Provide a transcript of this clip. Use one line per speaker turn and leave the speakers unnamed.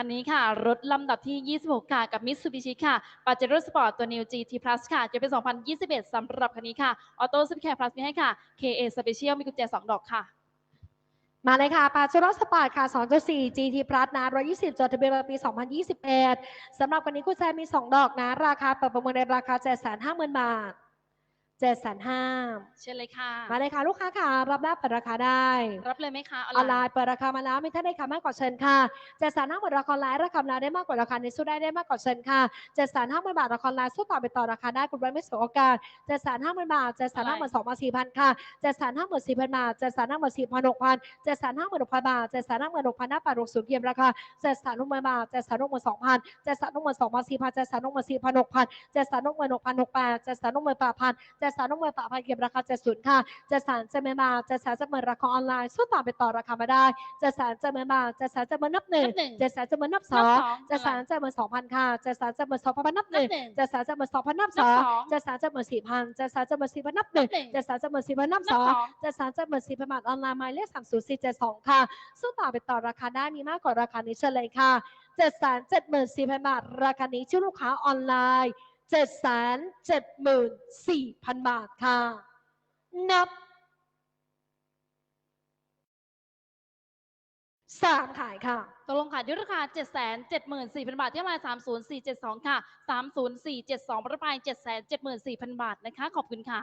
คันนี้ค่ะ รถลำดับที่ 26 ค่ะ กับ Mitsubishi ค่ะ Pajero Sport ตัว New GT Plus ค่ะจะเป็น2021สำหรับคันนี้ค่ะ Auto Super Care Plus มีให้ค่ะ KA Special มีกุญแจ 2 ดอกค่ะ
มาเลยค่ะ ปาเจโร่สปอร์ตค่ะ 2.4 GT Plus นะ 120 จดทะเบียนปี 2021สำหรับวันนี้คุณแซมมี 2 ดอกนะ ราคาเปิดประมินในราคา 750,000 บาท 750,000
เชิญเลยค่ะ
มาเลยค่ะ ลูกค้าค่ะรับได้เปิดราคาได้
รับเลยไหมคะ
ออนไลน์เปิดราคามาแล้วมีท่านใดค่ะมากกว่าเชิญค่ะเจ็ดแสนห้าหมื่นราคาออนไลน์ราคาออนไลน์ได้มากกว่าราคาในสู้ได้ได้มากกว่าเชิญค่ะเจ็ดแสนห้าหมื่นบาทราคาออนไลน์สู้ต่อไปต่อราคาได้คุณไว้ไม่สวยโอกาสเจ็ดแสนห้าหมื่นบาทเจ็ดแสนห้าหมื่นสองพันสี่พันค่ะเจ็ดแสนห้าหมื่นสี่พันบาทเจ็ดแสนห้าหมื่นสี่พันหกพันเจ็ดแสนห้าหมื่นหกพันบาทเจ็ดแสนห้าหมื่นหกพันห้าพันหกสิบเยี่ยมราคาเจ็ดแสนหกหมื่นบาทเจ็ดแสนหกหมื่นสองพันเจ็ดแสนหกหมื่นสองพันสี่พันเจ็ดแสนหกหมื่นสี่พันหกพันเจ็ดแสนหกหมื่นหกพันหกแปดเจ็ดแสนหกหมื่นแปดพันเจ็ดแสนหกหมื่นแปดพันเก็บราคาเจ็ดศูนย์ค่ะจะสารจะไม่มาจะสารจะเหมือนราคาออนไลน์สู้ต่อไปต่อราคามาได้จะสารจะไม่มาจะสารจะเหมือนนับหนึ่ง
นับหนึ่ง
จะสารจะเหมือนนับส
นั
อบง
สอง
จะสารจะเหมือนสองพันค่ะจะสารจะเหมือนสองพันนับห
นั
นึ่
บ
ง
หนึ่ง
จะสารจะเหมือนสองพันนับส
นั
อบง
สอง
จะสารจะเหมือนสี่พันจะสารจะเหมือนสี่พันนับหนึ่ง
นับหนึ่ง
จะสารจะเหมือนสี่พันนับ
นั
ส
บ
อง
สอง
จะสารจะเหมือนสี่พันบาทออนไลน์หมายเลขสามศูนย์สี่เจ็ดสองค่ะสู้ต่อไปต่อราคาได้มีมากกว่าราคานี้เฉลยค่ะเจ็ดแสนเจ็ดหมื่นสี่พันบาท ราคานี้ชื่อลูกค้าออนไลน์ 774,000 บาทค่ะ นับ สามขายค่ะ
ตกลงขายด้วยราคา 7 7 4 0 0 0 บาทที่มา 30472 ค่ะ 30472 ประมาณ7 7 4 0 0 0 บาทนะคะ ขอบคุณค่ะ